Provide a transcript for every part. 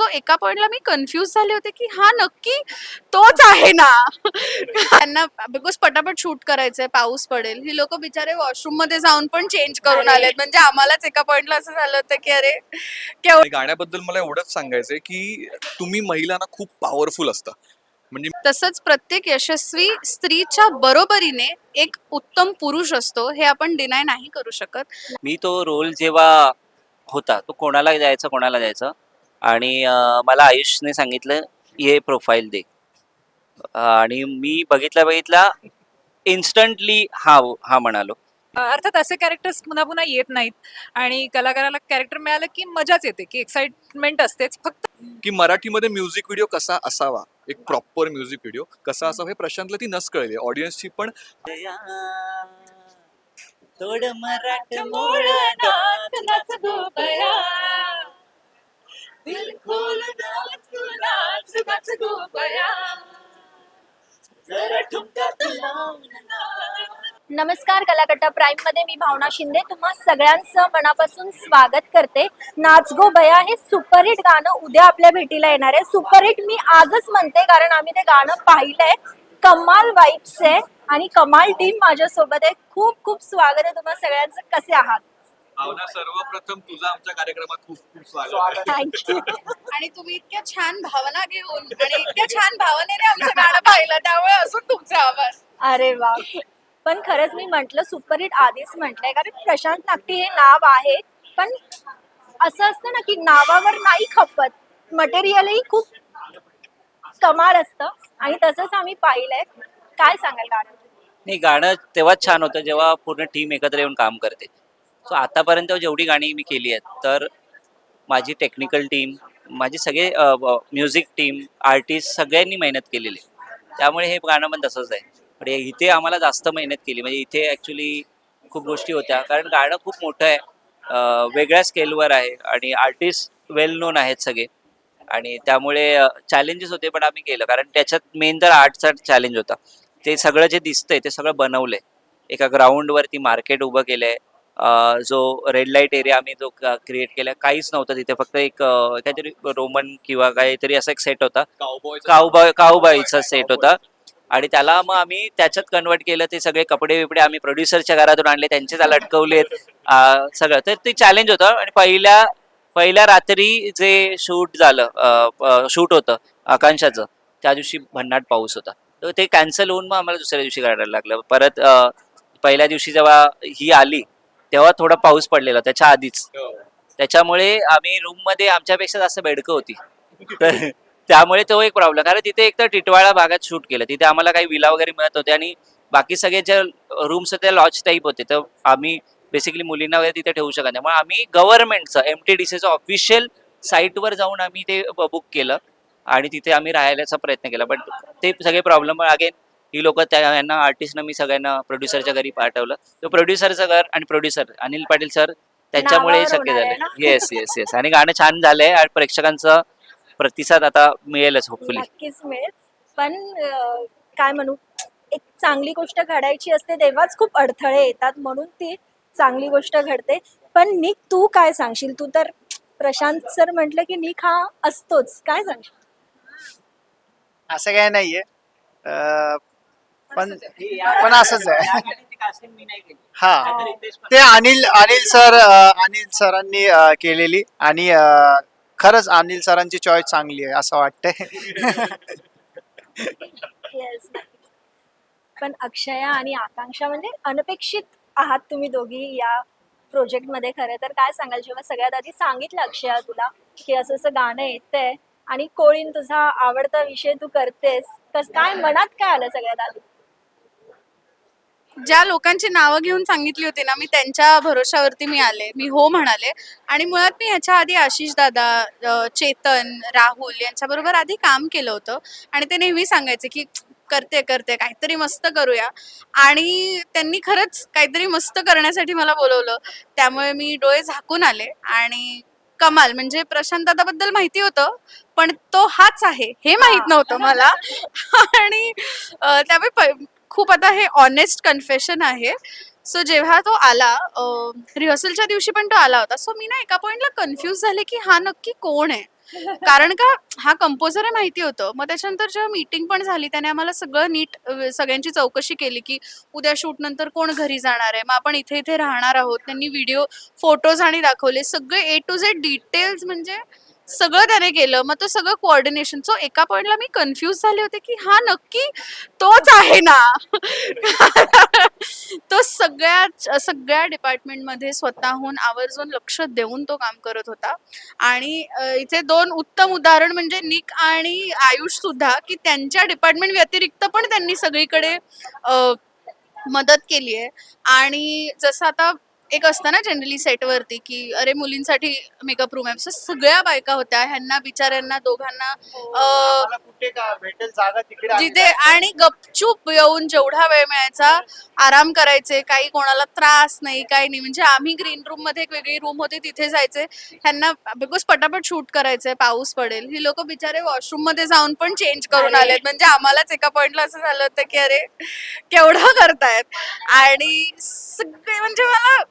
So एका पॉइंटला मी confuse झाले होते की हा नक्की तोच आहे ना? त्यांना बिकॉज पटापट शूट करायचंय पाऊस पडेल. ही लोक बिचारे वॉशरूममध्ये जाऊन पण चेंज करून. आलेत. म्हणजे आम्हालाच एका पॉइंटला असं झालं होतं की अरे केवढं गाण्याबद्दल मला एवढंच सांगायचंय की तुम्ही महिलांना खूप पॉवरफुल असता. म्हणजे तसंच प्रत्येक यशस्वी स्त्रीच्या बरोबरीने एक उत्तम पुरुष असतो हे आपण डिनाय नाही करू शकत. मी तो रोल जेव्हा होता तो कोणाला द्यायचा कोणाला द्यायचा? आणि मला आयुषने सांगितलं हे प्रोफाईल दे आणि मी बघितल्या बघितला इन्स्टंटली हा हा म्हणालो. अर्थात असे कॅरेक्टर्स पुन्हा पुन्हा येत नाहीत. आणि कलाकाराला कॅरेक्टर मिळालं की मजाच येते की एक्साइटमेंट असतेच. फक्त की मराठीमध्ये म्युझिक व्हिडिओ कसा असावा? एक प्रॉपर म्युझिक व्हिडिओ कसा असावा हे प्रशांतला ती नस कळली. ऑडियन्सची पण तोड मराठ नमस्कार कलाकट्टा प्राईममध्ये मी भावना शिंदे. तुम्हा सगळ्यांचं मनापासून स्वागत करते. नाच गो बया हे सुपरहिट गाणं उद्या आपल्या भेटीला येणार आहे. सुपरहिट मी आजच म्हणते कारण आम्ही ते गाणं पाहिलंय. कमाल वाईब्स आहे आणि कमाल टीम माझ्यासोबत आहे. खूप खूप स्वागत आहे तुम्हा सगळ्यांचं. कसे आहात? भावना सर्वप्रथम तुझा आमच्या कार्यक्रमात खूप खूप स्वागत थँक्यू आणि तुम्ही इतक्या छान भावना घेऊन आणि इतक्या छान भावनेने आमचं गाणं पाहिलं त्यामुळे अजून तुमचे आभार. अरे वा. पण खरंच मी म्हंटल सुपरहिट आधीच म्हटलंय कारण प्रशांत नागटी हे नाव आहे पण असं असतं ना की नावावर नाही खपत. मटेरियलही खूप कमाल असतं आणि तसंच आम्ही पाहिलंय. काय सांगाल गाणं? नाही गाणं तेव्हाच छान होतं जेव्हा पूर्ण टीम एकत्र येऊन काम करते. सो आतापर्यंत जेवढी गाणी मी केली आहेत तर माझी टेक्निकल टीम माझी सगळे म्युझिक टीम आर्टिस्ट सगळ्यांनी मेहनत केलेली. आहे. त्यामुळे हे गाणं पण तसंच आहे. पण इथे आम्हाला जास्त मेहनत केली. म्हणजे इथे ॲक्च्युली खूप गोष्टी होत्या. कारण गाणं खूप मोठं आहे. वेगळ्या स्केलवर आहे आणि आर्टिस्ट वेल नोन आहेत सगळे. आणि त्यामुळे चॅलेंजेस होते पण आम्ही केलं. कारण त्याच्यात मेन तर आर्टचा चॅलेंज होता. ते सगळं जे दिसतंय ते सगळं बनवलंय. एका ग्राउंडवरती मार्केट उभं केलंय. जो रेड लाइट एरिया आम्ही जो क्रिएट केला काहीच नव्हतं तिथे. फक्त एक काहीतरी रोमन किंवा काहीतरी असा एक सेट होता. काऊबाई काऊबाईचा सेट होता. आणि त्याला मग आम्ही त्याच्यात कन्वर्ट केलं. ते सगळे कपडे बिपडे आम्ही प्रोड्युसरच्या घरातून आणले. त्यांचे त्याला अटकवलेत सगळं. तर ते चॅलेंज होतं. आणि पहिल्या पहिल्या रात्री जे शूट झालं शूट होतं आकांक्षाचं त्या दिवशी भन्नाट पाऊस होता. तर ते कॅन्सल होऊन मग आम्हाला दुसऱ्या दिवशी काढायला लागलं. परत पहिल्या दिवशी जेव्हा ही आली तेव्हा थोडा पाऊस पडलेला त्याच्या आधीच. त्याच्यामुळे आम्ही रूममध्ये आमच्यापेक्षा जास्त बेडकं होती. तर त्यामुळे तो एक प्रॉब्लेम कारण तिथे एक तर टिटवाळा भागात शूट केलं तिथे आम्हाला काही विला वगैरे मिळत होते आणि बाकी सगळे जे रूम्स होते लॉज टाईप होते तर आम्ही बेसिकली मुलींना वगैरे तिथे ठेवू शकत नाही. मग आम्ही गव्हर्नमेंटचं एम टी डी सीचं ऑफिशियल साईटवर जाऊन आम्ही ते बुक केलं आणि तिथे आम्ही राहायचा प्रयत्न केला. बट ते सगळे प्रॉब्लेम अगेन ही लोक त्या यांना आर्टिस्टना मी सगळ्यांना प्रोड्युसरच्या घरी पाठवलं. तो प्रोड्युसरचं घर आणि प्रोड्युसर अनिल पाटील सर त्यांच्यामुळे हे शक्य झालं? येस येस येस आणि गाणं छान झालंय आणि प्रेक्षकांचा प्रतिसाद आता मिळेलच होपफुली नक्कीच मिळेल. पण काय म्हणू? एक चांगली गोष्ट घडायची असते तेव्हाच खूप अडथळे येतात म्हणून ती चांगली गोष्ट घडते. पण निक तू काय सांगशील? तू तर प्रशांत सर म्हटलं की निक हा असतोच. काय सांगशील? असं काय नाहीये. अं, पण पण असंच आहे. हा. ते अनिल अनिल सर अनिल सरांनी अं, केलेली आणि अं, खरंच अनिल सरांची चॉईस चांगली आहे असं वाटतंय. पण अक्षया आणि आकांक्षा म्हणजे अनपेक्षित आहात तुम्ही दोघी या प्रोजेक्टमध्ये खरं तर काय सांगाल जेव्हा सगळ्यात आधी सांगितलं अक्षया तुला की असं असं गाणं येतंय आणि कोळीन तुझा आवडता विषय तू करतेस तर काय मनात काय आलं सगळ्यात आधी? ज्या लोकांची नावं घेऊन सांगितली होती ना मी त्यांच्या भरोशावरती मी आले. मी हो म्हणाले. आणि मुळात मी ह्याच्या आधी आशिष दादा अ, चेतन राहुल यांच्याबरोबर आधी काम केलं होतं. आणि ते नेहमी सांगायचे की करते करते काहीतरी मस्त करूया. आणि त्यांनी खरंच काहीतरी मस्त करण्यासाठी मला बोलवलं. त्यामुळे मी डोळे झाकून आले. आणि कमाल म्हणजे प्रशांत दादाबद्दल माहिती होतं पण तो हाच आहे हे माहीत नव्हतं मला. आणि अ, त्यामुळे प- खूप आता हे ऑनेस्ट कन्फेशन आहे. सो जेव्हा तो आला रिहर्सलच्या दिवशी पण तो आला होता. सो मी ना एका पॉइंटला कन्फ्यूज झाले की हा नक्की कोण आहे? कारण का हा कंपोजर आहे माहिती होतं. मग त्याच्यानंतर जेव्हा मीटिंग पण झाली त्याने आम्हाला सगळं नीट सगळ्यांची चौकशी केली की उद्या शूट नंतर कोण घरी जाणार आहे? मग आपण इथे इथे राहणार आहोत. त्यांनी व्हिडिओ फोटोज आणि दाखवले. सगळे ए टू झेड डिटेल्स म्हणजे सगळं त्याने केलं. मग तो सगळं कोऑर्डिनेशन सो एका पॉइंटला मी कन्फ्यूज झाले होते की हा नक्की तोच आहे ना? तो सगळ्या सगळ्या डिपार्टमेंटमध्ये स्वतःहून आवर्जून लक्ष देऊन तो काम करत होता. आणि इथे दोन उत्तम उदाहरण म्हणजे निक आणि आयुष सुद्धा की त्यांच्या डिपार्टमेंट व्यतिरिक्त पण त्यांनी सगळीकडे मदत केली आहे आणि जसं आता एक असतं ना जनरली सेटवरती की अरे मुलींसाठी मेकअप रूम आहे. सगळ्या बायका होत्या. ह्यांना बिचाऱ्यांना दोघांना अ, आम्हाला कुठे का भेटेल जागा तिकडे आम्ही जिथे आणि गपचूप येऊन जेवढा वेळ मिळायचा आराम करायचे काही कोणाला त्रास नाही काही नाही. म्हणजे आम्ही ग्रीन रूममध्ये एक वेगळी रूम होती तिथे जायचे. ह्यांना बिकॉज पटापट शूट करायचंय पाऊस पडेल. ही लोक बिचारे वॉशरूममध्ये जाऊन पण चेंज करून अरे. आलेत. म्हणजे आम्हालाच एका पॉइंटला असं झालं होतं की अरे केवढं करतायत. आणि सगळे म्हणजे मला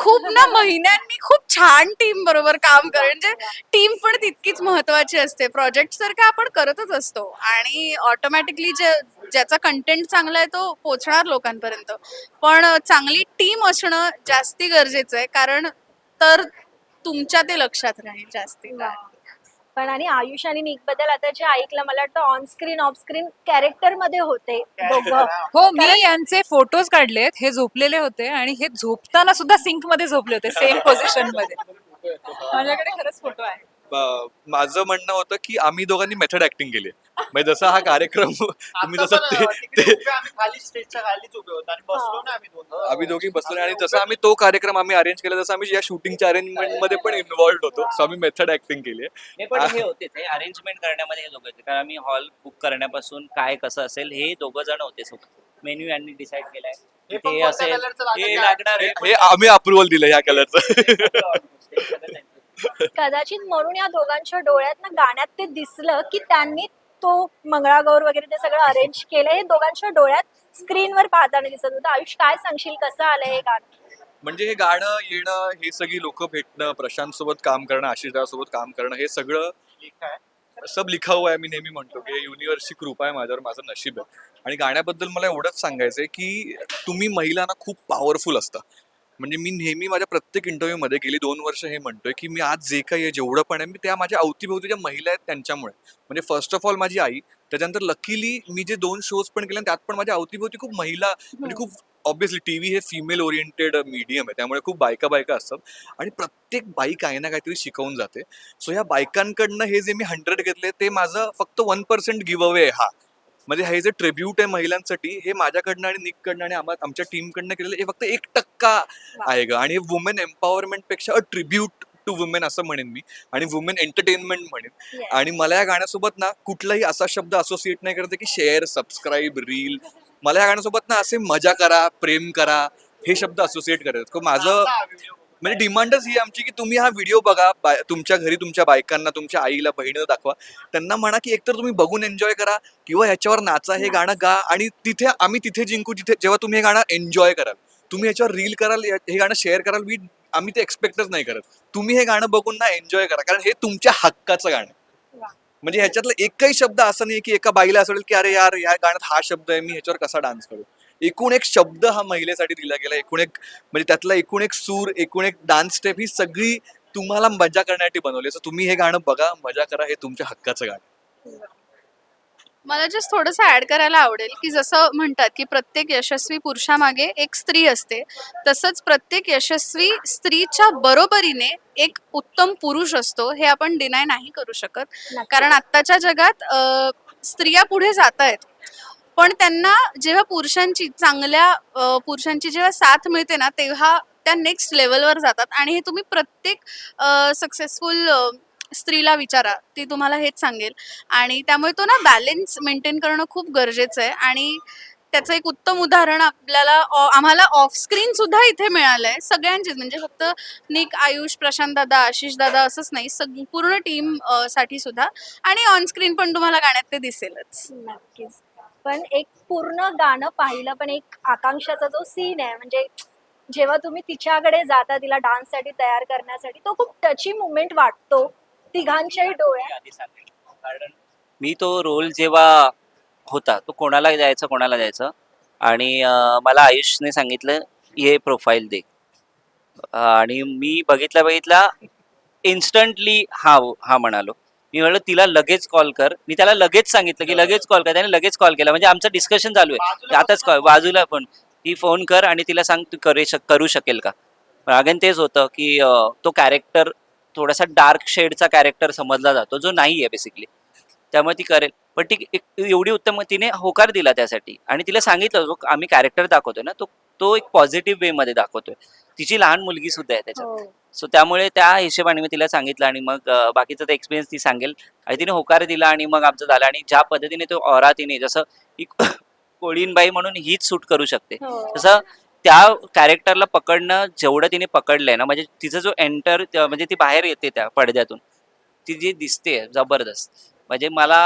खूप ना महिन्यांनी खूप छान टीम बरोबर काम कर म्हणजे टीम पण तितकीच महत्वाची असते. प्रोजेक्ट सारखं आपण करतच असतो. आणि ऑटोमॅटिकली जे ज्याचा कंटेंट चांगला आहे तो पोचणार लोकांपर्यंत. पण चांगली टीम असणं जास्ती गरजेचं आहे. कारण तर तुमच्या ते लक्षात राहील जास्ती. पण आणि आयुष आणि निकबद्दल आता जे ऐकलं मला वाटतं ऑन स्क्रीन ऑफ स्क्रीन कॅरेक्टरमध्ये होते दोघं. हो. मी यांचे फोटोज काढलेत हे झोपलेले होते आणि हे झोपताना सुद्धा सिंकमध्ये झोपले होते सेम पोझिशनमध्ये. माझ्याकडे खरंच फोटो आहे. माझं म्हणणं होतं की आम्ही दोघांनी मेथड ऍक्टिंग केली. म्हणजे जसा हा कार्यक्रम तुम्ही जसं ते आम्ही खाली स्टेजच्या खालीच उभे होतो आणि बसलो ना आम्ही दोघं. आम्ही दोघी बसलो आणि जसं आम्ही तो कार्यक्रम आम्ही अरेंज केला तसं आम्ही या शूटिंगच्या अरेंजमेंटमध्ये पण इन्व्हॉल्ड होतो. सो आम्ही मेथड ऍक्टिंग केली हे पण हे होते ते अरेंजमेंट करण्यामध्ये हे दोघं होते. कारण आम्ही हॉल बुक करण्यापासून काय कसं असेल हे दोघं जण होते सोबत. मेन्यू यांनी डिसाईड केलाय. हे असेल हे या? लागणार हे आम्ही अप्रुव्हल दिलं ह्या कलरचं कदाचित म्हणून या दोघांच्या डोळ्यात ना गाण्यात ते दिसलं की त्यांनी तो मंगळागौर वगैरे ते सगळं अरेंज केलं हे दोघांच्या डोळ्यात स्क्रीनवर पाहताना दिसत होतं. आयुष काय सांगशील? कसं आलं हे गाणं? म्हणजे हे गाणं येणं हे सगळी लोक भेटणं प्रशांत सोबत काम करणं आशिष सोबत काम करणं हे सगळं सब लिखा हुआ आहे मी नेहमी म्हणतो की युनिव्हर्सची कृपा आहे माझ्यावर माझं नशीब आहे. आणि गाण्याबद्दल मला एवढंच सांगायचंय की तुम्ही महिलांना खूप पॉवरफुल असता. म्हणजे मी नेहमी माझ्या प्रत्येक इंटरव्ह्यू मध्ये गेली दोन वर्ष हे म्हणतोय की मी आज जे काही आहे जेवढं पण आहे मी त्या माझ्या अवतीभोवती ज्या महिला आहेत त्यांच्यामुळे. म्हणजे फर्स्ट ऑफ ऑल माझी आई त्याच्यानंतर लकीली मी जे दोन शोज पण केले त्यात पण माझ्या अवतीभोवती खूप महिला म्हणजे खूप ऑब्विसली टीव्ही हे फिमेल ओरिएंटेड मीडियम आहे त्यामुळे खूप बायका बायका असतात. आणि प्रत्येक बाई काही ना काहीतरी शिकवून जाते. सो या बायकांकडनं हे जे मी हंड्रेड घेतले ते माझं फक्त वन पर्सेंट गिव्ह अवे आहे हा. म्हणजे हे जे ट्रिब्यूट आहे महिलांसाठी हे माझ्याकडनं आणि निककडनं आणि आमच्या टीमकडनं केलेलं हे फक्त एक टक्का आहे ग. आणि वुमेन एम्पॉवरमेंटपेक्षा अ ट्रिब्यूट टू वुमेन असं म्हणेन मी. आणि वुमेन एंटरटेनमेंट म्हणेन. आणि मला या गाण्यासोबत ना कुठलाही असा शब्द असोसिएट नाही करते की शेअर सबस्क्राईब रील मला या गाण्यासोबत ना असे मजा करा प्रेम करा हे शब्द असोसिएट करायचं माझं म्हणजे डिमांडच ही आमची की तुम्ही हा व्हिडिओ बघा. तुमच्या घरी तुमच्या बायकांना तुमच्या आईला बहिणीला दाखवा. त्यांना म्हणा की एकतर तुम्ही बघून एन्जॉय करा किंवा ह्याच्यावर नाचा हे गाणं गा आणि तिथे आम्ही तिथे जिंकू जिथे जेव्हा तुम्ही हे गाणं एन्जॉय कराल. तुम्ही ह्याच्यावर रील कराल हे गाणं शेअर कराल मी आम्ही ते एक्सपेक्टच नाही करत तुम्ही हे गाणं बघून ना एन्जॉय करा कारण हे तुमच्या हक्काचं गाणं. वा. म्हणजे ह्याच्यातलं एकही शब्द असं नाही की एका बाईला असं की अरे यार या गाण्यात हा शब्द आहे मी ह्याच्यावर कसा डान्स करू एकूण एक शब्द हा महिलेसाठी दिला गेला एकूण एक म्हणजे त्यातला एकूण एक सूर एकूण एक डान्स स्टेप ही सगळी तुम्हाला मजा करण्यासाठी बनवली तुम्ही हे गाणं बघा मजा करा हे तुमच्या हक्काचं गाणं. मला जस्ट थोडंसं ऍड करायला आवडेल की जसं म्हणतात की प्रत्येक यशस्वी पुरुषामागे एक स्त्री असते तसंच प्रत्येक यशस्वी स्त्रीच्या बरोबरीने एक उत्तम पुरुष असतो हे आपण डिनाय नाही करू शकत. कारण आत्ताच्या जगात अ, स्त्रिया पुढे जात आहेत पण त्यांना जेव्हा पुरुषांची चांगल्या अ, पुरुषांची जेव्हा साथ मिळते ना तेव्हा त्या नेक्स्ट लेवलवर जातात. आणि हे तुम्ही प्रत्येक सक्सेसफुल स्त्रीला विचारा ती तुम्हाला हेच सांगेल. आणि त्यामुळे तो ना बॅलेन्स मेंटेन करणं खूप गरजेचं आहे. आणि त्याचं एक उत्तम उदाहरण आपल्याला आम्हाला ऑफ स्क्रीन सुद्धा इथे मिळालंय. सगळ्यांचीच म्हणजे फक्त निक आयुष प्रशांत दादा आशिष दादा असंच नाही सग पूर्ण टीमसाठी सुद्धा. आणि ऑन स्क्रीन पण तुम्हाला गाण्यात ते दिसेलच. नक्कीच. पण एक पूर्ण गाणं पाहिलं पण एक आकांक्षाचा जो सीन आहे म्हणजे जेव्हा तुम्ही तिच्याकडे जाता तिला डान्ससाठी तयार करण्यासाठी तो खूप टची मुवमेंट वाटतो. तिघांच्याही डोळे मी आधी सांगेन कारण मी तो रोल जेव्हा होता तो कोणाला द्यायचा कोणाला द्यायचा आणि अं, मला आयुषने सांगितलं हे प्रोफाईल दे आणि मी बघितल्या बघितला इन्स्टंटली हा हा म्हणालो. मी म्हणलं तिला लगेच कॉल कर. मी त्याला लगेच सांगितलं की लगेच कॉल कर. त्याने लगेच कॉल केला. म्हणजे आमचं डिस्कशन चालू आहे. आताच कॉल बाजूला पण. ती फोन कर आणि तिला सांग तू करे शक करू शकेल का? अगेन तेच होतं की अं, तो कॅरेक्टर थोडासा डार्क शेडचा कॅरेक्टर समजला जातो जो नाही आहे बेसिकली त्यामुळे ती करेल. पण ती एक- एवढी उत्तम तिने होकार दिला त्यासाठी. आणि तिला सांगितलं जो आम्ही कॅरेक्टर दाखवतोय ना तो तो एक पॉझिटिव्ह वे मध्ये दाखवतोय. तिची लहान मुलगी सुद्धा आहे त्याच्यात. हो. सो त्यामुळे त्या हिशोबाने मी तिला सांगितलं आणि मग बाकीचा तर एक्सपिरियन्स ती सांगेल. आणि तिने होकार दिला आणि मग आमचं झालं. आणि ज्या पद्धतीने तो ऑरा तिने जसं ही कोळीनबाई म्हणून हीच सूट करू शकते. हो. त्या कॅरेक्टरला पकडणं जेवढं तिने पकडलंय ना म्हणजे तिचा जो एंटर म्हणजे ती बाहेर येते त्या पडद्यातून ती जी दिसते जबरदस्त. म्हणजे मला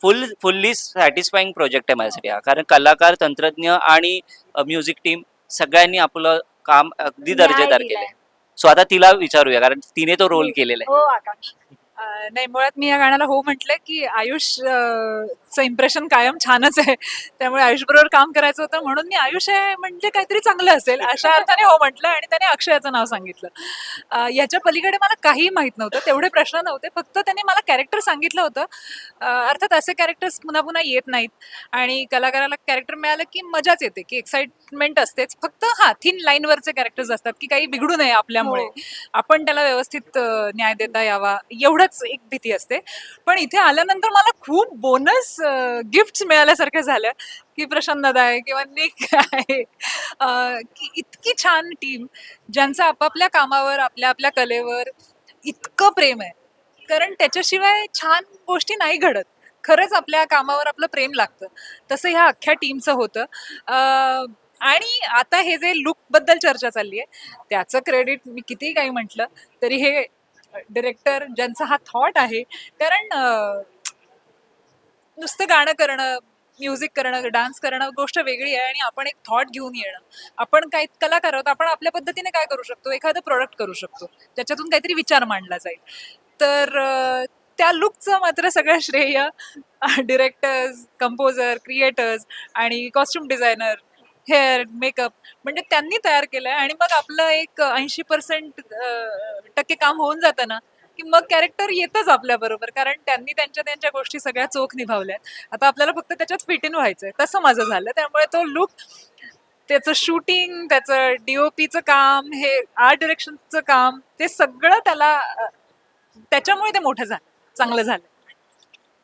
फुल फुल्ली सॅटिस्फाईंग प्रोजेक्ट आहे माझ्यासाठी हा. कारण कलाकार तंत्रज्ञ आणि म्युझिक टीम सगळ्यांनी आपलं काम अगदी न्याय दर्जेदार दिलाय. केलंय. सो आता तिला विचारूया कारण तिने तो रोल केलेला आहे. हो आकांक्षा. नाही मुळात मी या गाण्याला हो म्हटलंय की आयुष चं इम्प्रेशन कायम छानच आहे. त्यामुळे आयुष बरोबर काम करायचं होतं. म्हणून मी आयुष आहे म्हणजे काहीतरी चांगलं असेल अशा अर्थाने हो म्हटलं आणि त्याने अक्षयाचं नाव सांगितलं. याच्या पलीकडे मला काही माहीत नव्हतं तेवढे प्रश्न नव्हते. फक्त त्याने मला कॅरेक्टर सांगितलं होतं. अर्थात असे कॅरेक्टर्स पुन्हा पुन्हा येत नाहीत. आणि कलाकाराला कॅरेक्टर मिळालं की मजाच येते की एक्साइटमेंट असतेच. फक्त हा थिन लाईनवरचे कॅरेक्टर्स असतात की काही बिघडू नये आपल्यामुळे. हो. आपण त्याला व्यवस्थित न्याय देता यावा. एवढंच एक भीती असते. पण इथे आल्यानंतर मला खूप बोनस गिफ्ट मिळाल्यासारख्या झाल्या की प्रशांत दादा आहे किंवा निक आहे. की इतकी छान टीम ज्यांचं आपापल्या कामावर आपल्या आपल्या कलेवर इतकं प्रेम आहे. कारण त्याच्याशिवाय छान गोष्टी नाही घडत. खरंच आपल्या कामावर आपलं प्रेम लागतं. तसं ह्या अख्ख्या टीमचं होतं. आणि आता हे जे लुकबद्दल चर्चा चालली आहे त्याचं क्रेडिट मी कितीही काही म्हटलं तरी हे डिरेक्टर ज्यांचा हा थॉट आहे कारण नुसतं गाणं करणं म्युझिक करणं डान्स करणं गोष्ट वेगळी आहे आणि आपण एक थॉट घेऊन येणं. आपण काय कलाकार आहोत आपण आपल्या पद्धतीने काय करू शकतो? एखादं प्रोडक्ट करू शकतो. त्याच्यातून काहीतरी विचार मांडला जाईल. तर त्या लुकचं मात्र सगळं श्रेय डिरेक्टर्स कंपोजर क्रिएटर्स आणि कॉस्ट्युम डिझायनर हेअर मेकअप म्हणजे त्यांनी तयार केलंय आणि मग आपलं एक ऐंशी पर्सेंट टक्के काम होऊन जातं ना की मग कॅरेक्टर येतच आपल्या बरोबर. कारण त्यांनी त्यांच्या त्यांच्या गोष्टी सगळ्या चोख निभावल्या आता आपल्याला फक्त त्याच्यात फिट इन व्हायचंय. तसं माझं झालं. त्यामुळे तो लुक त्याचं शूटिंग त्याचं डीओपीचं काम हे आर्ट डिरेक्शनचं काम ते सगळं त्याला त्याच्यामुळे ते मोठं झालं. चांगलं झालं.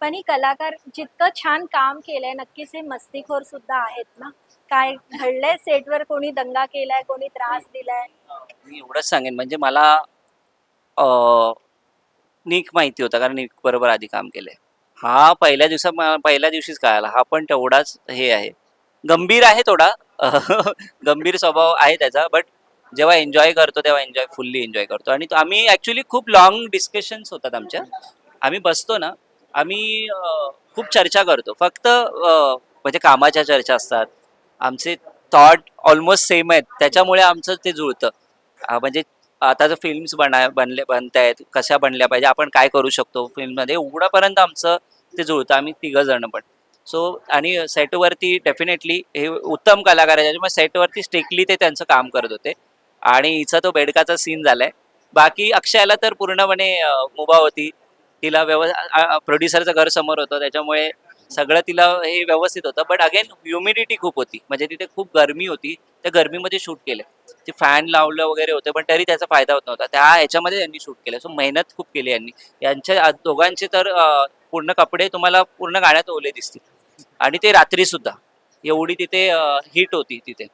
पण ही कलाकार जितकं छान काम केलंय नक्कीच हे मस्तीखोर सुद्धा आहेत ना? काय घडलंय? सेटवर कोणी दंगा केलाय? कोणी त्रास दिलाय? मी एवढंच सांगेन. म्हणजे मला अं, निक माहिती होता कारण निक बरोबर आधी काम केलंय. हा पहिल्या दिवसा म- पहिल्या दिवशीच कळाला. हा पण तेवढाच हे आहे. गंभीर आहे थोडा. गंभीर स्वभाव आहे त्याचा. बट जेव्हा एन्जॉय करतो तेव्हा एन्जॉय फुल्ली एन्जॉय करतो. आणि तो- आम्ही ऍक्च्युली खूप लॉंग डिस्कशन्स होतात आमच्या. आम्ही बसतो ना. आम्ही अं, खूप चर्चा करतो. फक्त अं, म्हणजे कामाच्या चर्चा असतात. आमचे थॉट ऑलमोस्ट सेम आहेत. त्याच्यामुळे आमचं ते जुळतं. म्हणजे आता जर फिल्म्स बना बनले बनतायत कशा बनल्या पाहिजे आपण काय करू शकतो फिल्ममध्ये उघडापर्यंत आमचं ते जुळतं. आम्ही तिघं जण पण. सो आणि सेटवरती डेफिनेटली हे उत्तम कलाकार आहे त्याच्यामुळे सेटवरती स्ट्रिक्टली ते त्यांचं काम करत होते. आणि हिचा तो बेडकाचा सीन झालाय. बाकी अक्षयाला तर पूर्णपणे मुभा होती. तिला व्यवस्था प्रोड्युसरचं घर समोर होतं. त्याच्यामुळे सगळं तिला हे व्यवस्थित होतं. बट अगेन ह्युमिडिटी खूप होती. म्हणजे तिथे खूप गरमी होती. त्या गरमीमध्ये शूट केलं. ते फॅन लावलं वगैरे होते पण तरी त्याचा फायदा होत नव्हता. त्या ह्याच्यामध्ये त्यांनी शूट केलं. सो मेहनत खूप केली यांनी. यांच्या दोघांचे तर पूर्ण कपडे तुम्हाला पूर्ण गाण्यात ओले दिसतील. आणि ते रात्री सुद्धा. एवढी तिथे हिट होती तिथे.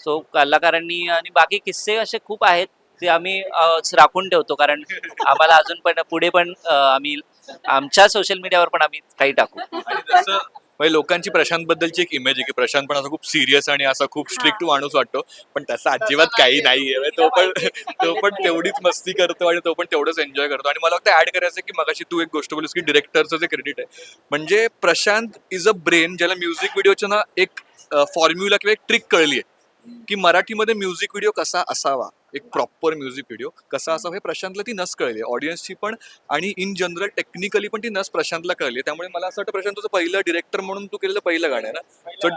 सो कलाकारांनी आणि बाकी किस्से असे खूप आहेत. ते आम्ही अं, राखून ठेवतो. कारण आम्हाला अजून पण पुढे पण आम्ही आमच्या सोशल मीडियावर पण आम्ही काही टाकू. आणि जसं म्हणजे लोकांची प्रशांत बद्दलची एक इमेज आहे की प्रशांत पण असा खूप सिरियस आणि असा खूप स्ट्रिक्ट माणूस वाटतो. पण तसं अजिबात काही नाहीये. म्हणजे तो पण तो पण तेवढीच मस्ती करतो आणि तो पण तेवढंच एन्जॉय करतो. आणि मला वाटतं ऍड करायचं की मगाशी तू एक गोष्ट बोललीस की डिरेक्टरचं जे क्रेडिट आहे. म्हणजे प्रशांत इज अ ब्रेन ज्याला म्युझिक व्हिडिओच्या ना एक फॉर्म्युला किंवा एक ट्रिक कळली आहे की मराठीमध्ये म्युझिक व्हिडिओ कसा असावा? एक प्रॉपर म्युझिक व्हिडिओ कसा असावा हे प्रशांतला ती नस कळली. ऑडियन्सची पण आणि इन जनरल टेक्निकली पण ती नस प्रशांतला कळली. त्यामुळे मला असं वाटतं प्रशांत तुझं पहिलं डिरेक्टर म्हणून तू केलेलं पहिलं गाणं आहे ना? सो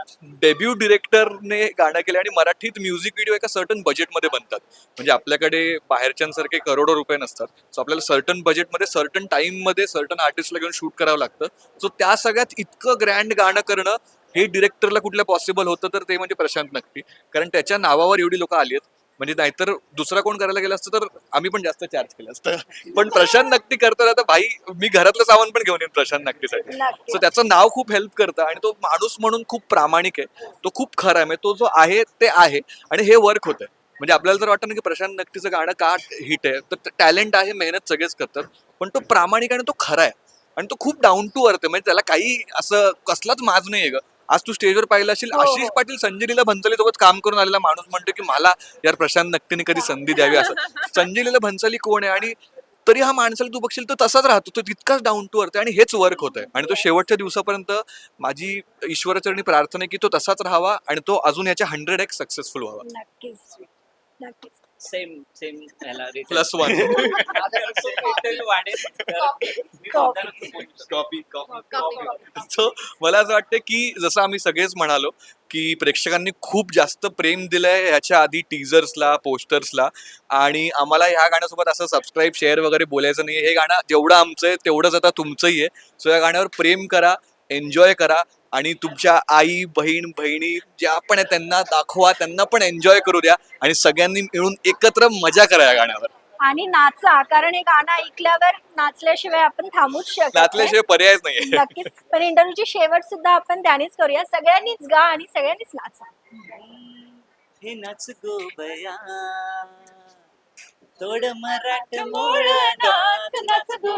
डेब्यू डिरेक्टरने गाणं केलं आणि मराठीत म्युझिक व्हिडिओ एका सर्टन बजेटमध्ये बनतात. म्हणजे आपल्याकडे बाहेरच्यांसारखे करोडो रुपये नसतात. सो आपल्याला सर्टन बजेटमध्ये सर्टन टाइममध्ये सर्टन आर्टिस्टला घेऊन शूट करावं लागतं. सो त्या सगळ्यात इतकं ग्रँड गाणं करणं हे डिरेक्टरला कुठलं पॉसिबल होतं तर ते म्हणजे प्रशांत नक्की. कारण त्याच्या नावावर एवढी लोक आली आहेत. म्हणजे नाहीतर दुसरा कोण करायला गेलं असतं तर आम्ही पण जास्त चार्ज केलं असतं. पण प्रशांत नक्की करताना तर भाई मी घरातलं सामान पण घेऊन येईन प्रशांत नक्कीसाठी. नक्की. सो त्याचं नाव खूप हेल्प करतं आणि तो माणूस म्हणून खूप प्रामाणिक आहे. तो खूप खरा आहे. म्हणजे तो जो आहे ते आहे. आणि हे वर्क होतंय. म्हणजे आपल्याला जर वाटतं ना की प्रशांत नक्कीचं गाणं का हिट आहे? तर टॅलेंट आहे मेहनत सगळेच करतात. पण तो प्रामाणिक आणि तो खरा आहे. आणि तो खूप डाऊन टू अर्थ आहे. म्हणजे त्याला काही असं कसलाच माज नाही ग. आज तू स्टेजवर पाहिलं असेल हो, आशिष हो. पाटील संजय भंसाली सोबत काम करून आलेला माणूस म्हणतो की मला यार प्रशांत नक्कीने कधी संधी द्यावी असं. संजय लीला भंसाली कोण आहे? आणि तरी हा माणसाला तू बघशील तो तसाच राहतो तो तितकाच डाऊन टू अर्थ आहे आणि हेच वर्क होत आहे आणि तो शेवटच्या दिवसापर्यंत माझी ईश्वराचरणी प्रार्थना आहे की तो तसाच राहावा आणि तो अजून याच्या हंड्रेड एक्स सक्सेसफुल व्हावा. नक्कीच नक्कीच. सेम सेम ह्याला प्लस वन कॉपी सो मला असं वाटतं की जसं आम्ही सगळेच म्हणालो की प्रेक्षकांनी खूप जास्त प्रेम दिलंय ह्याच्या आधी टीजर्सला पोस्टर्सला आणि आम्हाला ह्या गाण्यासोबत असं सबस्क्राईब शेअर वगैरे बोलायचं नाही हे गाणं जेवढं आमचं आहे तेवढंच आता तुमचंही आहे. सो या गाण्यावर प्रेम करा एन्जॉय करा. आणि तुमच्या आई बहीण बहिणी ज्या पण आहेत त्यांना दाखवा त्यांना पण एन्जॉय करू द्या आणि सगळ्यांनी मिळून एकत्र मजा करा या गाण्यावर. आणि नाचा कारण हे गाणं ऐकल्यावर नाचल्याशिवाय आपण थांबूच शकत नाही. नाचल्याशिवाय पर्यायच नाहीये. नक्कीच. पण इंटरव्ह्यूची शेवट सुद्धा आपण त्यानेच करूया. सगळ्यांनीच गा आणि सगळ्यांनीच नाचा. हे नाच गो बया. तोड मराठ मोळ नाच नाच गो